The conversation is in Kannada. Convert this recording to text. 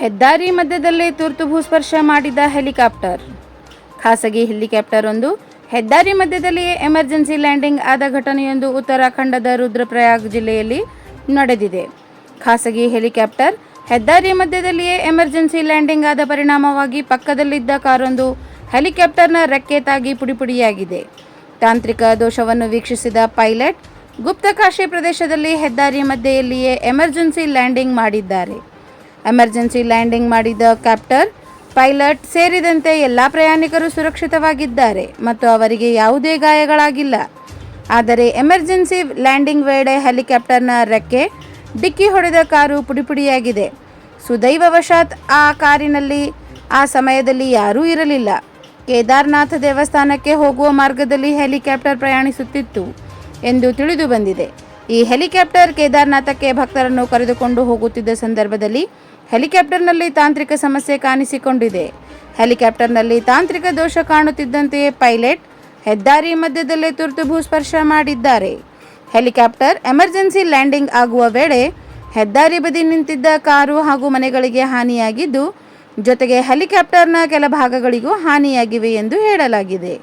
ಹೆದ್ದಾರಿ ಮಧ್ಯದಲ್ಲೇ ತುರ್ತು ಭೂಸ್ಪರ್ಶ ಮಾಡಿದ ಹೆಲಿಕಾಪ್ಟರ್. ಖಾಸಗಿ ಹೆಲಿಕಾಪ್ಟರ್ ಒಂದು ಹೆದ್ದಾರಿ ಮಧ್ಯದಲ್ಲಿಯೇ ಎಮರ್ಜೆನ್ಸಿ ಲ್ಯಾಂಡಿಂಗ್ ಆದ ಘಟನೆಯೊಂದು ಉತ್ತರಾಖಂಡದ ರುದ್ರಪ್ರಯಾಗ್ ಜಿಲ್ಲೆಯಲ್ಲಿ ನಡೆದಿದೆ. ಖಾಸಗಿ ಹೆಲಿಕಾಪ್ಟರ್ ಹೆದ್ದಾರಿ ಮಧ್ಯದಲ್ಲಿಯೇ ಎಮರ್ಜೆನ್ಸಿ ಲ್ಯಾಂಡಿಂಗ್ ಆದ ಪರಿಣಾಮವಾಗಿ ಪಕ್ಕದಲ್ಲಿದ್ದ ಕಾರೊಂದು ಹೆಲಿಕಾಪ್ಟರ್ನ ರೆಕ್ಕೆ ತಾಗಿ ಪುಡಿಪುಡಿಯಾಗಿದೆ. ತಾಂತ್ರಿಕ ದೋಷವನ್ನು ವೀಕ್ಷಿಸಿದ ಪೈಲಟ್ ಗುಪ್ತಕಾಶಿ ಪ್ರದೇಶದಲ್ಲಿ ಹೆದ್ದಾರಿ ಮಧ್ಯೆಯಲ್ಲಿಯೇ ಎಮರ್ಜೆನ್ಸಿ ಲ್ಯಾಂಡಿಂಗ್ ಮಾಡಿದ್ದಾರೆ. ಎಮರ್ಜೆನ್ಸಿ ಲ್ಯಾಂಡಿಂಗ್ ಮಾಡಿದ ಕ್ಯಾಪ್ಟರ್ ಪೈಲಟ್ ಸೇರಿದಂತೆ ಎಲ್ಲ ಪ್ರಯಾಣಿಕರು ಸುರಕ್ಷಿತವಾಗಿದ್ದಾರೆ ಮತ್ತು ಅವರಿಗೆ ಯಾವುದೇ ಗಾಯಗಳಾಗಿಲ್ಲ. ಆದರೆ ಎಮರ್ಜೆನ್ಸಿ ಲ್ಯಾಂಡಿಂಗ್ ವೇಳೆ ಹೆಲಿಕಾಪ್ಟರ್ನ ರೆಕ್ಕೆ ಡಿಕ್ಕಿ ಹೊಡೆದ ಕಾರು ಪುಡಿಪುಡಿಯಾಗಿದೆ. ಸುದೈವವಶಾತ್ ಆ ಕಾರಿನಲ್ಲಿ ಆ ಸಮಯದಲ್ಲಿ ಯಾರೂ ಇರಲಿಲ್ಲ. ಕೇದಾರ್ನಾಥ ದೇವಸ್ಥಾನಕ್ಕೆ ಹೋಗುವ ಮಾರ್ಗದಲ್ಲಿ ಹೆಲಿಕಾಪ್ಟರ್ ಪ್ರಯಾಣಿಸುತ್ತಿತ್ತು ಎಂದು ತಿಳಿದು ಬಂದಿದೆ. ಈ ಹೆಲಿಕಾಪ್ಟರ್ ಕೇದಾರ್ನಾಥಕ್ಕೆ ಭಕ್ತರನ್ನು ಕರೆದುಕೊಂಡು ಹೋಗುತ್ತಿದ್ದ ಸಂದರ್ಭದಲ್ಲಿ ಹೆಲಿಕಾಪ್ಟರ್ನಲ್ಲಿ ತಾಂತ್ರಿಕ ಸಮಸ್ಯೆ ಕಾಣಿಸಿಕೊಂಡಿದೆ. ಹೆಲಿಕಾಪ್ಟರ್ನಲ್ಲಿ ತಾಂತ್ರಿಕ ದೋಷ ಕಾಣುತ್ತಿದ್ದಂತೆಯೇ ಪೈಲಟ್ ಹೆದ್ದಾರಿ ಮಧ್ಯದಲ್ಲೇ ತುರ್ತು ಭೂಸ್ಪರ್ಶ ಮಾಡಿದ್ದಾರೆ. ಹೆಲಿಕಾಪ್ಟರ್ ಎಮರ್ಜೆನ್ಸಿ ಲ್ಯಾಂಡಿಂಗ್ ಆಗುವ ವೇಳೆ ಹೆದ್ದಾರಿ ಬದಿ ನಿಂತಿದ್ದ ಕಾರು ಹಾಗೂ ಮನೆಗಳಿಗೆ ಹಾನಿಯಾಗಿದ್ದು, ಜೊತೆಗೆ ಹೆಲಿಕಾಪ್ಟರ್ನ ಕೆಲ ಭಾಗಗಳಿಗೂ ಹಾನಿಯಾಗಿವೆ ಎಂದು ಹೇಳಲಾಗಿದೆ.